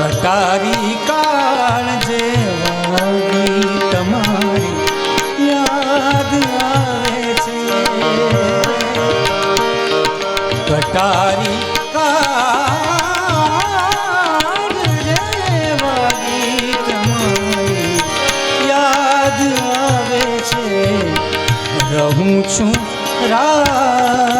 કટારી કાળ જેવાગી તમારી યાદ આવે છે. કટારી કાળ જેવાગી તમારી યાદ આવે છે. રહું છું રાત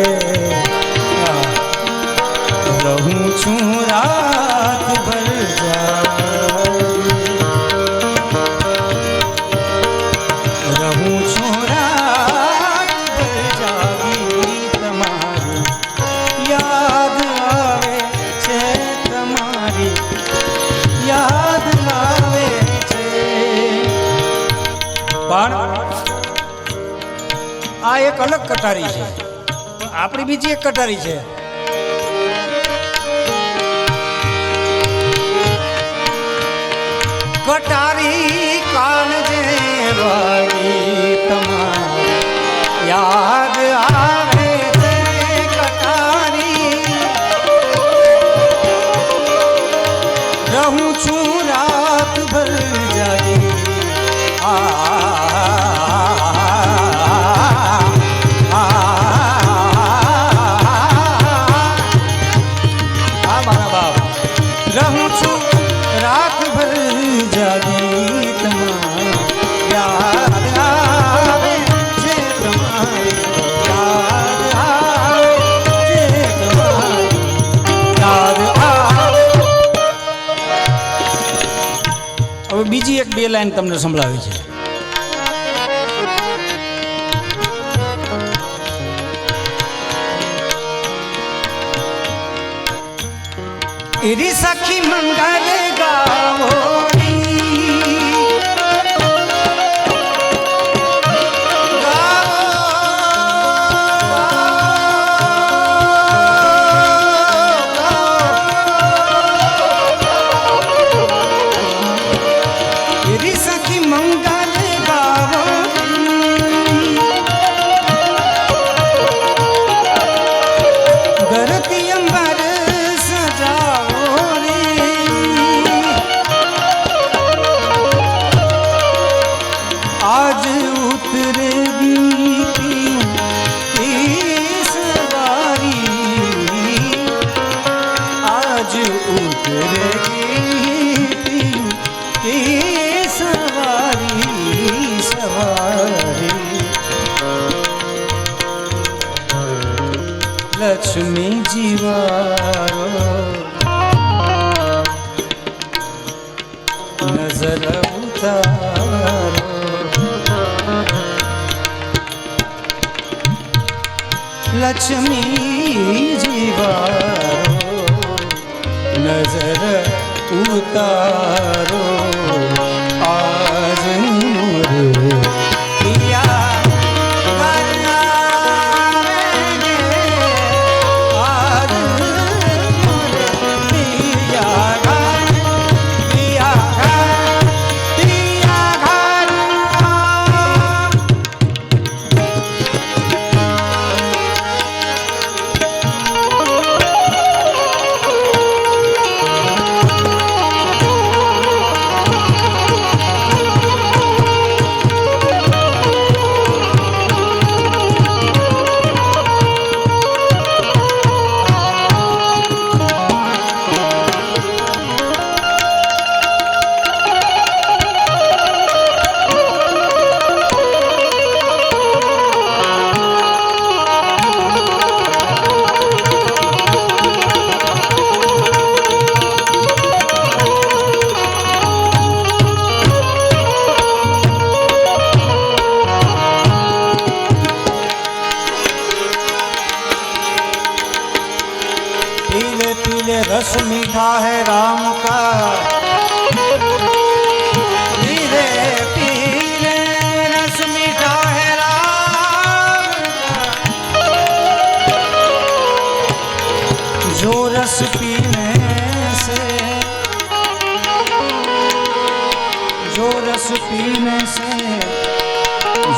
છે આ રહું છું રાત ભર જાગી રહું છું રાત ભર જાગી તમારી યાદ આવે છે તમારી યાદ આવે છે પણ આ એક અલગ કટારી છે પણ આપણી બીજી એક કટારી છે. કટારી બીજી એક બે લાઈન તમને સંભળાવી છે. એરી સખી મંગલ ગાવોની लक्ष्मी जीवार नज़र उतार। लक्ष्मी जीवा। नज़र उतारो।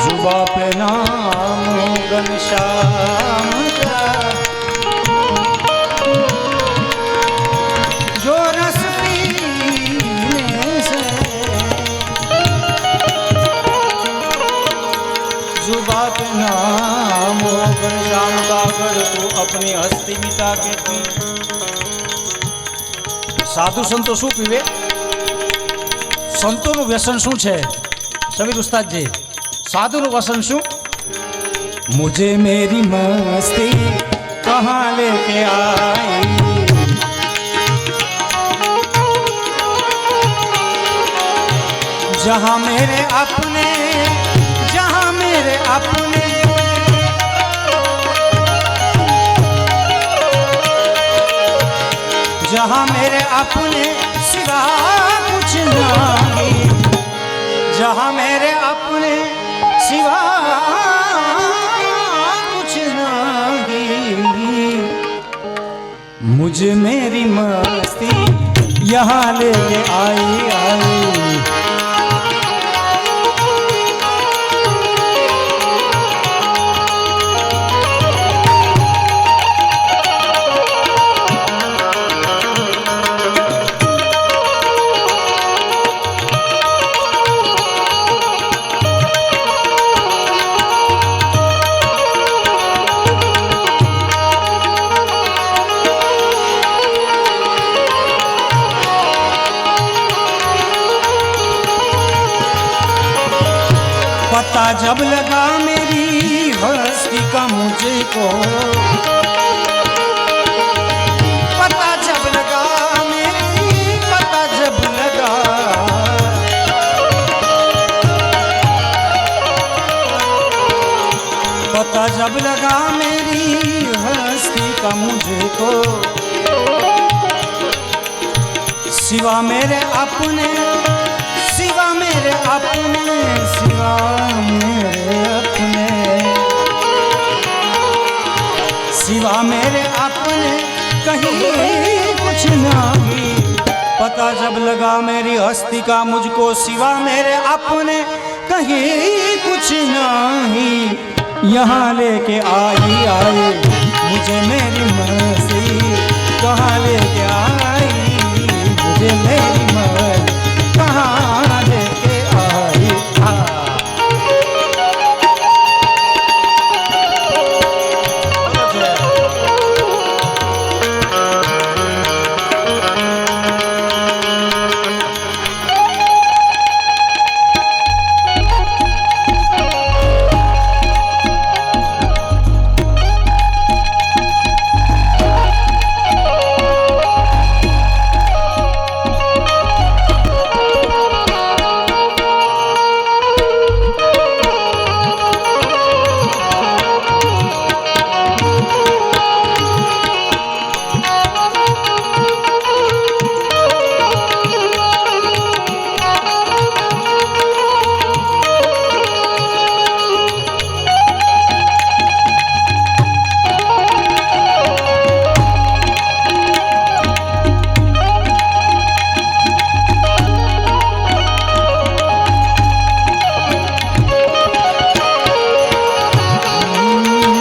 જુબા પે નામ ગન શ્યામ જો રસ પીને સે. જુબા હસ્તી મિતા સાધુ સંતો શું પીવે? સંતોનું વ્યસન શું છે? સમીર ઉસ્તાદજી. સાધુનું વસન मुझे मेरी મેરી મસ્તી કહા લેકે जहाँ मेरे अपने, जहाँ मेरे अपने। जहाँ मेरे अपने सिवा कुछ नहीं जहाँ मेरे अपने सिवा कुछ नहीं मुझे मेरी मस्ती यहाँ ले आई आई पता जब लगा मेरी हस्ती का मुझको। पता जब लगा मेरी, पता जब लगा। पता जब लगा मेरी हस्ती का मुझको। सिवा मेरे अपने मेरे अपने मेरे मेरे जब लगा मेरी हस्ती का मुझको सिवा, मेरे अपने, कहीं कुछ नहीं। यहाँ लेके आई आई, मुझे मेरी मस्ती कहाँ लेके